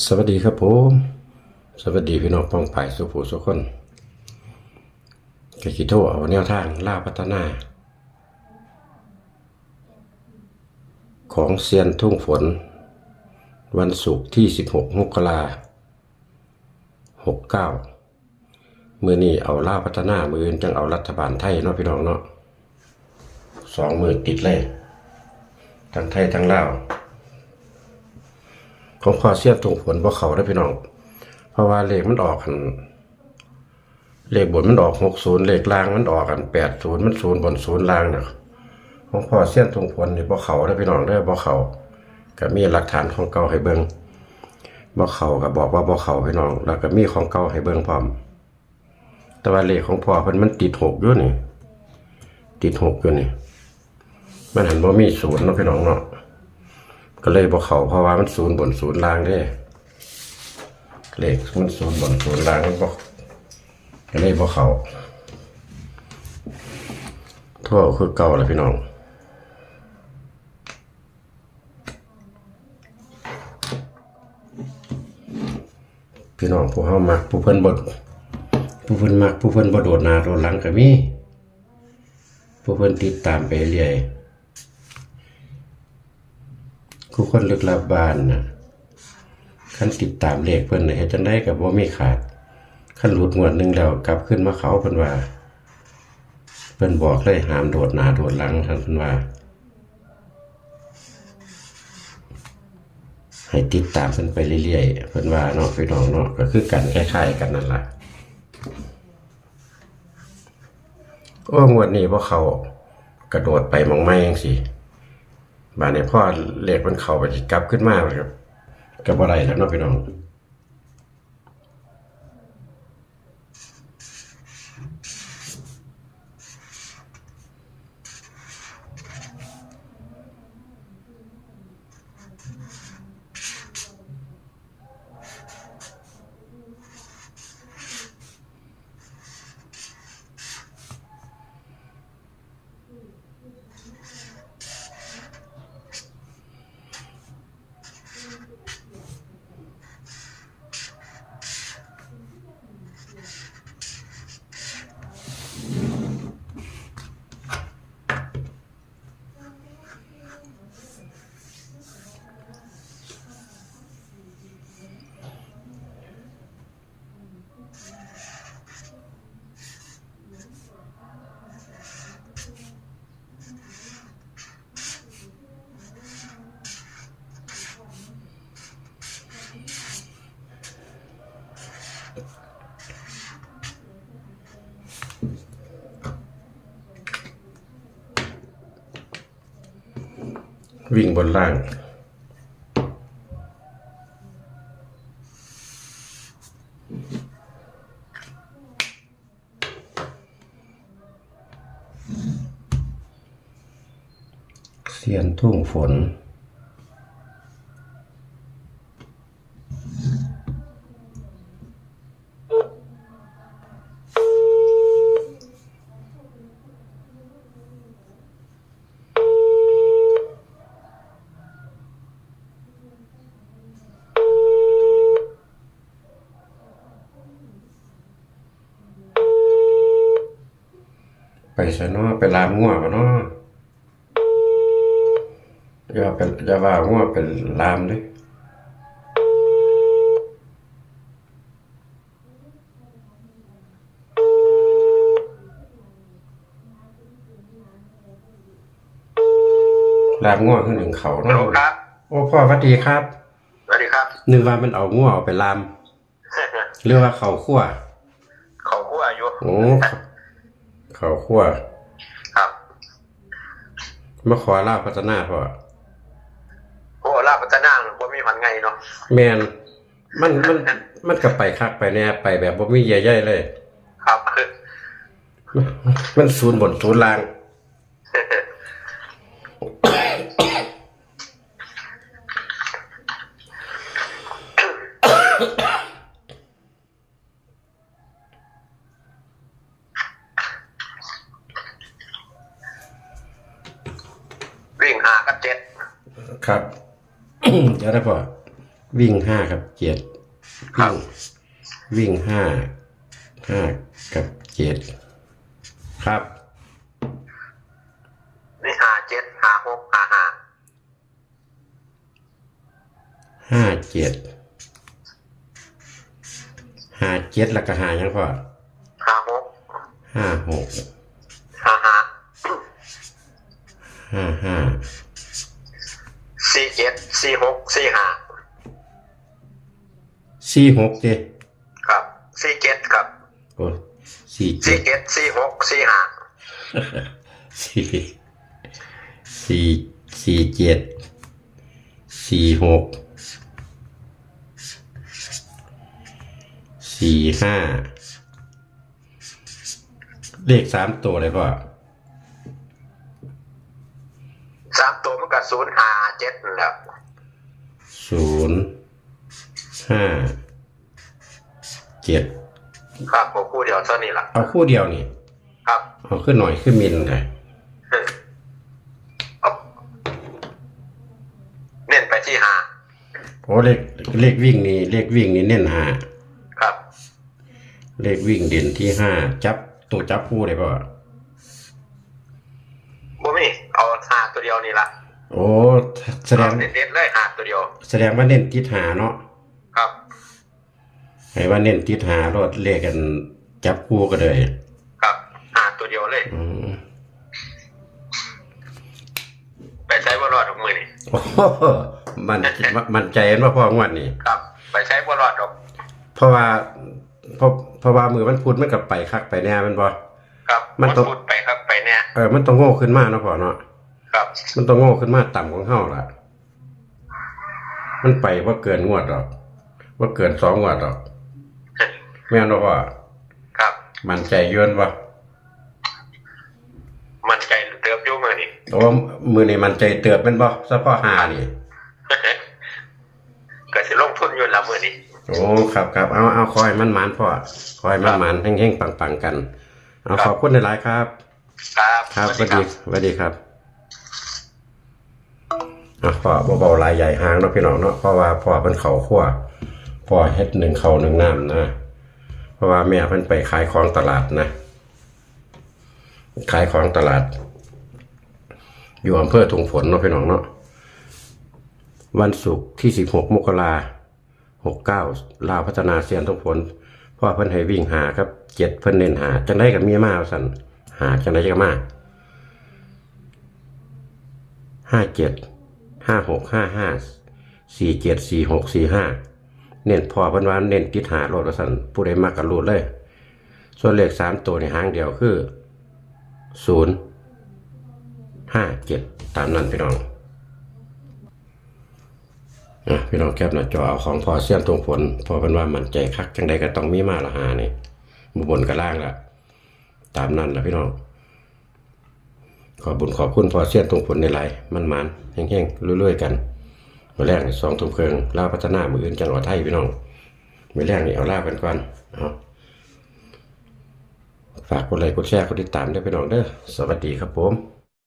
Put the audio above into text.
สวัสดีครับผมสวัสดีพี่น้องป้องไผ่สุภูสุคนกคิโตเอาแนวทางล่าพัฒนา ของเซียนทุ่งฝน วันศุกร์ที่ 16มกราหกเก้ามือนี้เอาล่าพัฒนามืออื่นจังเอารัฐบาลไทยเนาะพี่น้องเนาะสองมือติดเลย ทั้งไทยทั้งลาว ของพอเสียบตรงผลบ่เขาได้พี่น้อง เพราะว่าเลขมันออกกัน เลขบนมันออกหกศูนย์เลขล่างมันออกกันแปดศูนย์มันศูนย์บนศูนย์ล่างเนี่ยของพอเสียบตรงผลนี่บ่เขาได้พี่น้องได้อบ่เขาก็มีหลักฐานของเก่าให้เบิ่งบ่เขาก็บอกว่าบ่เขาพี่น้อง แล้วก็มีของเก่าให้เบิ่งพร้อม แต่ว่าเลขของพ่อเพิ่นมันติดหกอยู่นี่ ติดหกอยู่นี่ มันหันบ่ามีศูนย์เนาะพี่น้องเนาะ ก็เลยบอกเขาเพราะว่ามันศูนย์บนศูนย์ล่างเด้เลขมันศูนย์บนศูนย์ล่างมันบอกก็เลยบอกเขาทั่วคือเก่าแหละพี่น้องพี่น้องผู้เฮามักผู้เพิ่นบ่ผู้เพิ่นมักผู้เพิ่นบ่โดดหน้าโดดหลังก็มีผู้เพิ่นติดตามไปเรื่อย คู่คนลึกลับบ้านนะขั้นติดตามเลขเพิ่นนะเฮ็ดจังได๋ก็บ่มีขาดขั้นหลุดงวดหนึ่งแล้วกลับขึ้นมาเขาเพิ่นว่า เพิ่นบอกเลยหามโดดหน้าโดดหลังท่านเพิ่นว่า ให้ติดตามเพิ่นไปเรื่อยๆเพิ่นว่าเนาะพี่น้องเนาะก็คือกันคล้ายๆกันนั่นแหละโอ้งวดนี้บ่เขากระโดดไปมองไม้จังซี่ บานนี้พ่อเลขมันเข้าไปกลับขึ้นมาครับกับอะไรแล้วเนาะพี่น้อง วิ่งบนล่าง เสียนทุ่งฝน ใส่นอไปลามง่วกันเนาะอย่าเป็นอย่าว่าง่วเป็นลามเลยลามง่วขึ้นหนึ่งเขาฮัลโหลเนาะครับโอ้พ่อสวัสดีครับสวัสดีครับนึกว่ามันเอาง่วเอาไปลามหรือว่าเขาขั้วเขาคู่อายุโอ้ เขาขั้วครับมาขอลาพัฒนาพ่อโอ้ลาบพัฒนาผมมีผันไงเนาะแมนมันมันมันก็ไปคักไปแน่ไปแบบบ่มีใหญ่ๆเลย ครับ มันศูนย์บนศูนย์ล่าง วิ่งหากับเจ็ดครับ เดี๋ยวได้พ่อวิ่งห้ากับเจ็ดครับวิ่งห้าห้ากับเจ็ดครับ นี่ห้าเจ็ดห้าหกห้าห้าห้าเจ็ดห้าเจ็ดแล้วก็หายังพอห้าหกห้าหก ห้าห้า ห้าห้าสี่เจ็ดสี่หกสี่ห้าสี่หกเจครับสี่เจ็ดครับโอ้สี่เจ็สี่ดเจ็ดสี่หกสี่ห้าสี่สี่สี่เจ็ดสี่หกสี่ห้าเลขสามตัวเลยพ่อ สามตัวมันก็ศูนย์ห้าเจ็ดนั่นแหล้วศูนย์ห้าเจ็ดครับผมคู่เดียวเท่านี้ล่ะ เอาคู่เดียวนี่ครับ เอาขึ้นหน่อยขึ้นมินเลยเอาเน้นไปที่ห้าโอ้เลขเลขวิ่งนี่เลขวิ่งนี่เน้นหาครับ เลขวิ่งเด่นที่ห้าจับตัวจับคู่เลยพ่อ บ่มีเอาห้าตัวเดียวนี่ละ โอ้แสดงเอาเด็ดๆเลยห้าตัวเดียว แสดงว่าเน้นติดหาเนาะครับให้ว่าเน้นติดหารถเลขกันจับคู่ก็เลยครับห้าตัวเดียวเลยอืมไปใช้บรอดของมือนี่โอ้โหมันมันใจเห็นว่าพ่องวดนี่ครับ ไปใช้บรอดดอก เพราะว่าเพราะเพราะว่ามือมันพูดมันกับไปคักไปแน่แมันบ่ครับมันต้องพูดไปครับไปเนี่ยเออมันต้องโง่ขึ้นมาเนาะพ่อเนาะ ครับ มันต้องโง่ขึ้นมาต่ำของเฮาล่ะ มันไปว่าเกินงวดหรอกว่าเกินสองงวดหรอกแม่นบ่พ่อครับ มันใจเยือนบ่มันใจเติบอยู่มือนี่โอ้มือนี่มันใจเตือบแม่นบ่เฉพาะหานี่ก็สิลงทุนอยู่ละมือนี่โอ้ครับครับเอาเอาคอยมันมันพ่อคอยมันมันเฮงๆปังๆกัน เอาขอบคุณหลายๆครับ ครับ ครับสสวัวัสสดีดีสวัสดีครับ อะพ่อเบาๆลายใหญ่หางเนาะพี่น้องเนาะเพราะว่าพ่อเป็นเขาขั้วพ่อเฮ็ดหนึ่งเขาหนึ่งน้ำนะ เพราะว่าแม่เพิ่นไปขายของตลาดนะ ขายของตลาด อยู่อำเภอถุงฝนเนาะพี่น้องเนาะวันศุกร์ที่สิบหกมกราหกเก้าลาวพัฒนาเซียนทุกผลเพราะว่าเพิ่นให้วิ่งหาครับเจ็ดเพิ่นเน้นหาจังได้กับเมียมาสั่นหาจังได้กับมาห้าเจ็ด ห้าหกห้าห้าสี่เจ็ดสี่หกสี่ห้าเน้นพอเพิ่นว่าเน้นติดหาโลดสั่นผู้ใดมากกับรูดเลย ส่วนเลขสามตัวในหางเดียวคือศูนย์ห้าเจ็ดตามนั้นพี่น้องอะพี่น้องแคปหน้าจอเอาของพอเสี้ยนตรงผล พอเป็นว่ามันใจคักจังใดก็ต้องมีมาละหานี่บุบนกับล่างละตามนั้นละพี่น้อง ขอบุญขอบคุณพอเสี้ยนตรงผลในไลมันมันแห้งๆเรื่อยๆกันมือแรกสองทุ่มครึ่งลาวพัฒนามืออื่นจังหวัดไทยพี่น้องมือแรกนี่เอาลากันก่อนเอาฝากกดไลค์กดแชร์กดติดตามได้พี่น้องเด้อสวัสดีครับผม